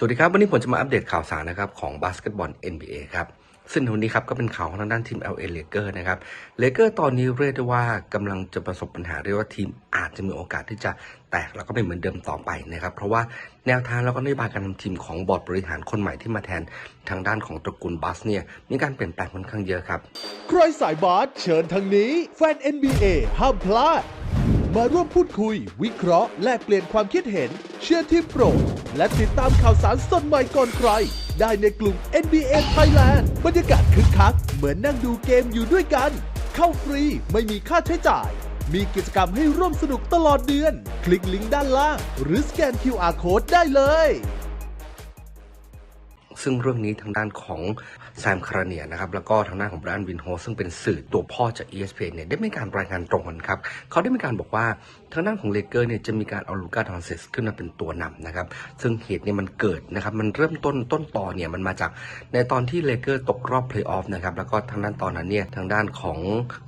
สวัสดีครับ วันนี้ผมจะมาอัปเดตข่าวสารนะครับของบาสเกตบอล NBA ครับซึ่งวันนี้ครับก็เป็นข่าวของทางด้านทีม LA Lakers นะครับเลเกอร์ตอนนี้เรียกได้ว่ากำลังจะประสบปัญหาเรียกว่าทีมอาจจะมีโอกาสที่จะแตกแล้วก็ไม่เหมือนเดิมต่อไปนะครับ เพราะว่าแนวทางแล้วก็นโยบายการทำทีมของบอร์ดบริหารคนใหม่ที่มาแทนทางด้านของตระกูลบัสเนี่ยมีการเปลี่ยนแปลงค่อนข้างเยอะครับ ใครสายบาสเชิญทางนี้แฟน NBA ห้ามพลาด มาร่วมพูดคุย วิเคราะห์แลกเปลี่ยนความคิดเห็น เชียร์ทีมโปรด และติดตามข่าวสารสดใหม่ก่อนใคร ได้ในกลุ่ม NBA Thailand บรรยากาศคึกคัก เหมือนนั่งดูเกมอยู่ด้วยกัน เข้าฟรีไม่มีค่าใช้จ่าย มีกิจกรรมให้ร่วมสนุกตลอดเดือน คลิกลิงก์ด้านล่าง หรือสแกน QR Code ได้เลย ซึ่งเรื่องนี้ทางด้านของแซมคาราเนียนะครับแล้วก็ทางด้านของแบรนด์วินโฮซึ่งเป็นสื่อตัวพ่อจาก ESPN เนี่ยได้มีการรายงานตรงกันครับเขาได้มีการบอกว่าทางด้านของเลเกอร์เนี่ยจะมีการเอาลูก้าดอนเซสขึ้นมาเป็นตัวนำนะครับซึ่งเหตุเนี่ยมันเกิดนะครับมันเริ่มต้นต้นต่อเนี่ยมันมาจากในตอนที่เลเกอร์ตกรอบเพลย์ออฟนะครับแล้วก็ทางด้านตอนนั้นเนี่ยทางด้านของ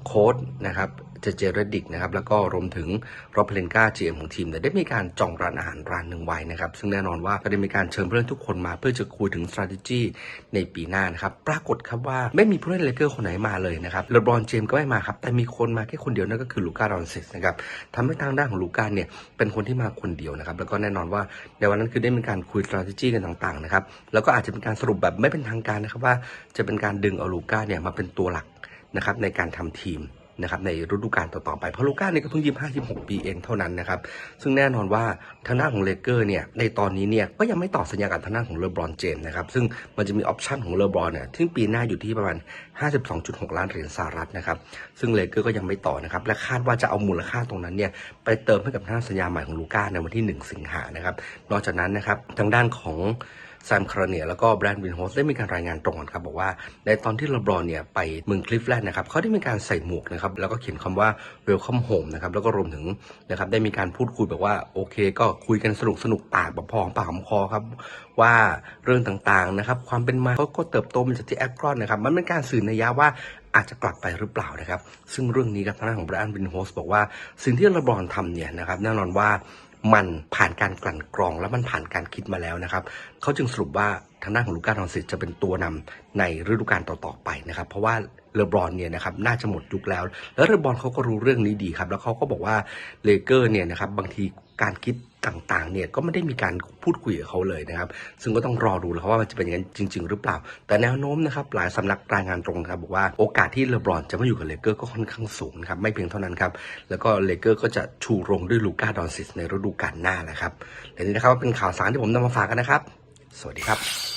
โค้ดนะครับ เจเจรดิกนะครับแล้วก็รวมถึงโรบเพลนกา GM ของทีมเนี่ยได้มีการจองร้านอาหารร้านหนึ่งไว้นะครับซึ่งแน่นอนว่าก็ได้มีการเชิญผู้เล่นทุกคนมาเพื่อจะคุยถึง strategy ในปีหน้านะครับปรากฏครับว่าไม่มีผู้เล่นเลเกอร์คนไหนมาเลยนะครับเลบรอนเจมก็ไม่มาครับแต่มีคนมาแค่คนเดียวนั่นก็คือลูก้าดอนเซสนะครับทำให้ทางด้านของลูก้าเนี่ยเป็นคนที่มาคนเดียวนะครับแล้วก็แน่นอนว่าในวันนั้นคือได้มีการคุย strategy กันต่างๆนะครับแล้วก็อาจจะเป็นการสรุปแบบไม่เป็นทางการนะครับว่าจะเป็นการดึงเอาลูก้าเนี่ยมาเป็นตัวหลักนะครับในการทำทีม นะครับในฤดูกาลต่อๆไป เพราะลูก้าเนี่ยก็เพิ่งยี่ห้ายี่หกปีเองเท่านั้นนะครับ ซึ่งแน่นอนว่าทางด้านของเลเกอร์เนี่ยในตอนนี้เนี่ยก็ยังไม่ต่อสัญญากับทางด้านของเลบรอนเจมส์นะครับ ซึ่งมันจะมีออปชันของเลบรอนเนี่ยที่ปีหน้าอยู่ที่ประมาณ 52.6 ล้านเหรียญสหรัฐนะครับ ซึ่งเลเกอร์ก็ยังไม่ต่อนะครับ และคาดว่าจะเอามูลค่าตรงนั้นเนี่ยไปเติมให้กับทางด้าสัญญาใหม่ของลูก้าในวันที่ 1 สิงหานะครับ นอกจากนั้นนะครับทางด้านของ แซมคาราเนียแล้วก็แบรนด์วินโฮสได้มีการรายงานตรงกันครับบอกว่า ในตอนที่เลบรอนเนี่ยไปเมืองคลิฟแลนด์นะครับเขาได้มีการใส่หมวกนะครับแล้วก็เขียนคำว่า welcome home นะครับแล้วก็รวมถึงนะครับได้มีการพูดคุยแบบว่าโอเค ก็คุยกันสนุกสนุกปากแบบพอหอมปากหอมคอครับว่าเรื่องต่างๆนะครับความเป็นมาเขาก็เติบโตมาจากที่แอครอนนะครับมันเป็นการสื่อนัยยะว่าอาจจะกลับไปหรือเปล่านะครับ ซึ่งเรื่องนี้ครับทางด้านของแบรนด์วินโฮสบอกว่า สิ่งที่เลบรอนทำเนี่ยนะครับแน่นอนว่า มันผ่านการกลั่นกรองแล้วมันผ่านการคิดมาแล้วนะครับเขาจึงสรุปว่าทางด้านของลูก้าดอนซิตจะเป็นตัวนำในฤดูกาลต่อๆไปนะครับ เพราะว่าเลบรอนเนี่ยนะครับน่าจะหมดยุคแล้ว แล้วเลบรอนเขาก็รู้เรื่องนี้ดีครับ แล้วเขาก็บอกว่าเลเกอร์เนี่ยนะครับบางทีการคิด ต่างๆเนี่ยก็ไม่ได้มีการพูดคุยกับเขาเลยนะครับ ซึ่งก็ต้องรอดูแล้วครับว่ามันจะเป็นอย่างนั้นจริง ๆ หรือเปล่า แต่แนวโน้มนะครับหลายสำนักรายงานตรงครับบอกว่าโอกาสที่เลบรอนจะมาอยู่กับเลเกอร์ก็ค่อนข้างสูงนะครับไม่เพียงเท่านั้นครับแล้วก็เลเกอร์ก็จะชูโรงด้วยลูก้าดอนซิสในฤดูกาลหน้าแหละครับและนี่นะครับเป็นข่าวสารที่ผมนำมาฝากกันนะครับ สวัสดีครับ